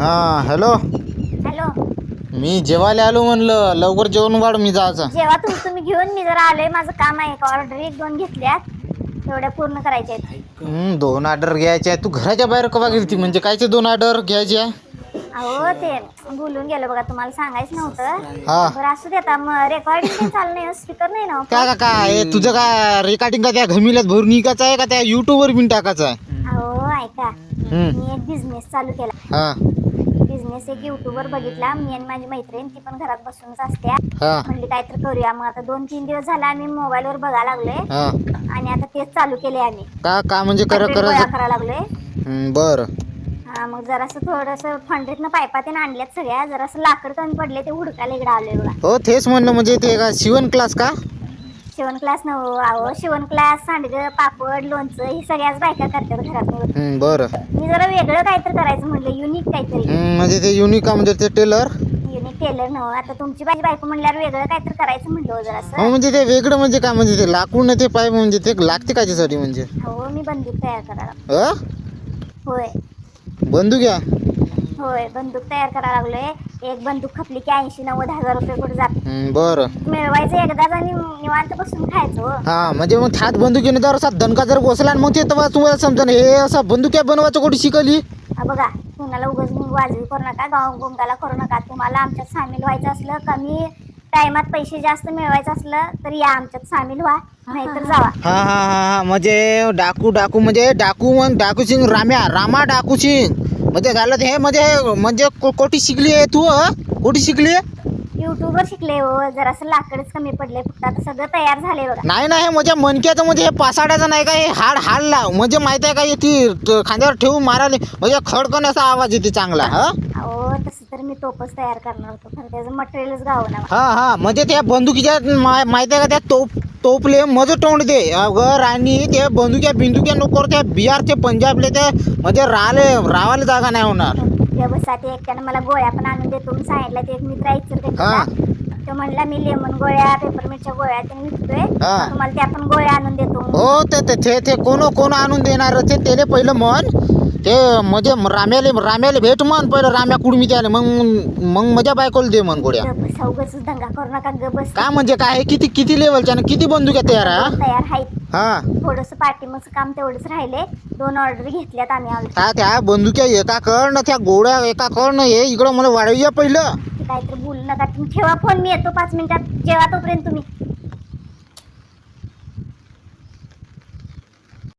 हां hello. Hello. मी जेवायला आलो म्हणलं लवकर जेवण वाढ मी जायचं. जेव्हा तुम तुम्ही घेऊन मी जरा आलोय माझं काम आहे. ऑर्डर एक दोन घेतल्यात. तेवढ्या पूर्ण करायच्या आहेत. हं, दोन ऑर्डर घ्यायचे आहे तू घराच्या बाहेर कवा गेलती? म्हणजे कायचे दोन ऑर्डर घ्यायचे आहे? अहो ते बोलून गेलो बघा तुम्हाला सांगायचं नव्हतं. हा. बरं असू दे आता मग रेकॉर्डिंग चालू नाही स्पीकर नाही ना हो. काय का काय? हे तुझं काय रेकॉर्डिंग का त्या घमिल्यात भरून इकायचं आहे का त्या युट्यूबवर बिन टाकायचं आहे? अहो ऐका. हं, मी एक बिझनेस चालू केला. हां. बिझनेस एक युट्यूबवर बघितला. मी आणि माझी मैत्रीण ती पण घरात बसूनच असते हां. म्हणली काहीतरी करूया. मग आता दोन तीन दिवस झाला आम्ही मोबाईलवर बघायला लागलोय. हां. आणि आता तेच चालू केले आम्ही. का का म्हणजे गोळा करायला लागलोय. बरं. हा मग जरासं थोडंसं फंडरीतनं पायपा ते आणल्यात सगळ्या. जरासं लाकड कमी पडले ते हुडकायला इकडे आलोय बघा. हो तेच म्हणलं म्हणजे ते का शिवण क्लास का? शिवण क्लास न आहो शिवण क्लास सांडगं पापड लोणचं ही सगळ्याच बायका करतात घरात हं, बरं. मी जरा वेगळं काहीतरी करायचं म्हणलं युनिक काहीतरी. म्हणजे ते युनिक का म्हणजे ते टेलर युनिक टेलर आता तुमची माझी बायको म्हणल्यावर वेगळं काहीतरी करायचं म्हणलं हो जरासं. हो म्हणजे ते वेगळं म्हणजे काय? म्हणजे ते लाकूड नाही ते पाईप म्हणजे ते लागते काच्यासाठी म्हणजे? हो मी बंदूक तयार करायला अ? होय. बंदूक या? होय बंदूक तयार करायला लागलोय. एक बंदूक खपली की ऐंशी नव्वद हजार रुपये कुठे जात हं, बरं. मिळवायचं एकदाच आणि निवांत बसून खायचं हो. हा म्हणजे मग हात बंदुकीने जर असा दणका जर बसला आणि मग ते तेव्हा तुम्हाला समजा हे असं बंदुक्या बनवायचं कुठे शिकली? हा बघा. कुणाला उगाच वाजवी करू नका गाव गोंगाला करू नका. तुम्हाला आमच्यात सामील व्हायचं असलं कमी टायमात पैसे जास्त मिळवायचं असलं तर या आमच्यात सामील व्हा नाहीतर जावा. हा हा हा हा म्हणजे डाकू डाकू म्हणजे डाकू मग डाकू सिंग राम्या रामा डाकू सिंग. म्हणजे झालं ते हे म्हणजे म्हणजे को- कोठी शिकली आहे तू हं? कोठी शिकली युट्यूबवर शिकले हो जरासं लाकडच कमी पडले फक्त आता सगळं तयार झाले बघा. नाही नाही म्हणजे मनक्याचं म्हणजे हे पासाड्याचं नाही का हे हाड हाड लाव. म्हणजे माहीत आहे का हे ती त- खांद्यावर ठेवून मारायला म्हणजे खडकन असा आवाज येते चांगला हा? अहो तसं तर मी तोपच तयार करणार होतो खरं त्याचं मटेरियलच गावं ना हा हा म्हणजे त्या बंदुकीच्या मा- माहिती आहे का त्या तोप तोपले मज तोंड दे. अगं राणी ते बंदुक्या बिंदुक्या नको त्या बिहार ते पंजाबले ते म्हणजे राहिले रावायला जागा नाही होणार. व्यवसायात एकट्यानं मला गोळ्या पण आणून देतो. म्हणून सांगितलं ते एक मित्र हा. इचलकरंजीचा. तो म्हणला मी लेमन गोळ्या पेपरमिंटच्या गोळ्या ते विकतोय. हा. तुम्हाला त्या पण गोळ्या आणून देतो. हो ते ते ते ते कोण कोण आणून देणार? ते त्याले पहिलं म्हण. ते म्हणजे राम्याले राम्याले भेट म्हण. पहिलं राम्या कुडमी त्याले मग मग मजा बायकोला दे म्हण गोड्या सौगच दंगा करू नका ग बस. का म्हणजे काय? किती किती लेवलच्या आणि किती बंदुक्या तयार आहे हा? तयार आहेत. हा. थोडस पाठीमागचं काम तेवढंच राहिले. दोन ऑर्डर घेतल्यात आम्ही काय त्या बंदुक्या एका कळणं त्या गोळ्या एका कळणं हे इकडं मला वाढवूया पहिलं. ते काहीतरी बोलू नका. तुम्ही ठेवा फोन मी येतो पाच मिनिटात. जेवा तोपर्यंत तुम्ही.